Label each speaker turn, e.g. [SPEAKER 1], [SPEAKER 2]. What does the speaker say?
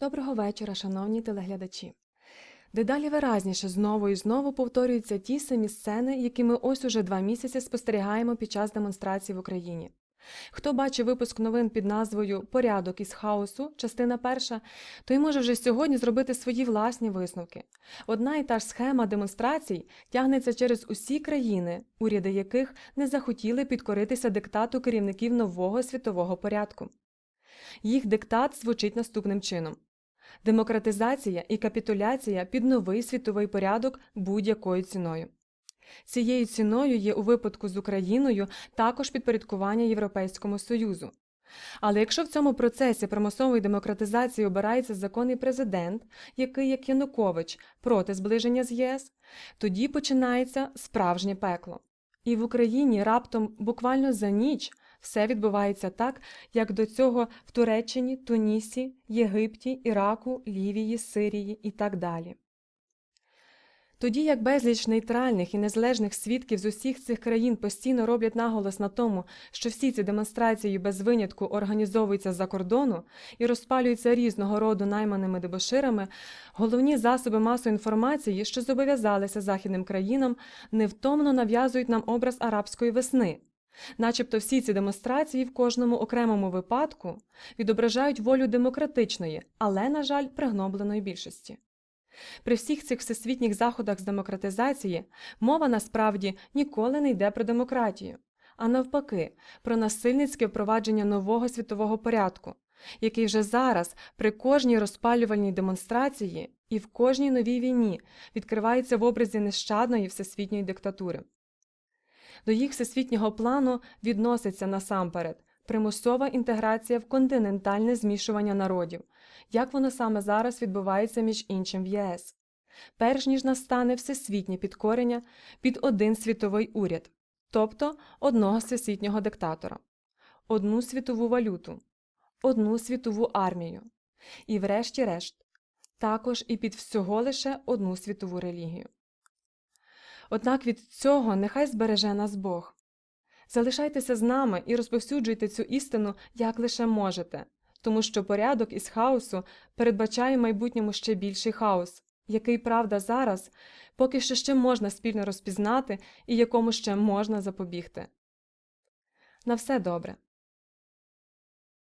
[SPEAKER 1] Доброго вечора, шановні телеглядачі. Дедалі виразніше знову і знову повторюються ті самі сцени, які ми ось уже два місяці спостерігаємо під час демонстрацій в Україні. Хто бачив випуск новин під назвою Порядок із хаосу, частина перша, той може вже сьогодні зробити свої власні висновки. Одна і та ж схема демонстрацій тягнеться через усі країни, уряди яких не захотіли підкоритися диктату керівників нового світового порядку. Їх диктат звучить наступним чином: демократизація і капітуляція під новий світовий порядок будь-якою ціною. Цією ціною є у випадку з Україною також підпорядкування Європейському Союзу. Але якщо в цьому процесі примусової демократизації обирається законний президент, який, як Янукович, проти зближення з ЄС, тоді починається справжнє пекло. І в Україні раптом буквально за ніч все відбувається так, як до цього в Туреччині, Тунісі, Єгипті, Іраку, Лівії, Сирії і так далі. Тоді як безліч нейтральних і незалежних свідків з усіх цих країн постійно роблять наголос на тому, що всі ці демонстрації без винятку організовуються з-за кордону і розпалюються різного роду найманими дебоширами, головні засоби масової інформації, що зобов'язалися західним країнам, невтомно нав'язують нам образ арабської весни. Начебто всі ці демонстрації в кожному окремому випадку відображають волю демократичної, але, на жаль, пригнобленої більшості. При всіх цих всесвітніх заходах з демократизації мова насправді ніколи не йде про демократію, а навпаки, про насильницьке впровадження нового світового порядку, який вже зараз при кожній розпалювальній демонстрації і в кожній новій війні відкривається в образі нещадної всесвітньої диктатури. До їх всесвітнього плану відноситься насамперед примусова інтеграція в континентальне змішування народів, як воно саме зараз відбувається між іншим в ЄС, перш ніж настане всесвітнє підкорення під один світовий уряд, тобто одного всесвітнього диктатора, одну світову валюту, одну світову армію, і, врешті-решт, також і під всього лише одну світову релігію. Однак від цього нехай збереже нас Бог. Залишайтеся з нами і розповсюджуйте цю істину як лише можете, тому що порядок із хаосу передбачає в майбутньому ще більший хаос, який, правда, зараз поки що ще можна спільно розпізнати і якому ще можна запобігти. На все добре.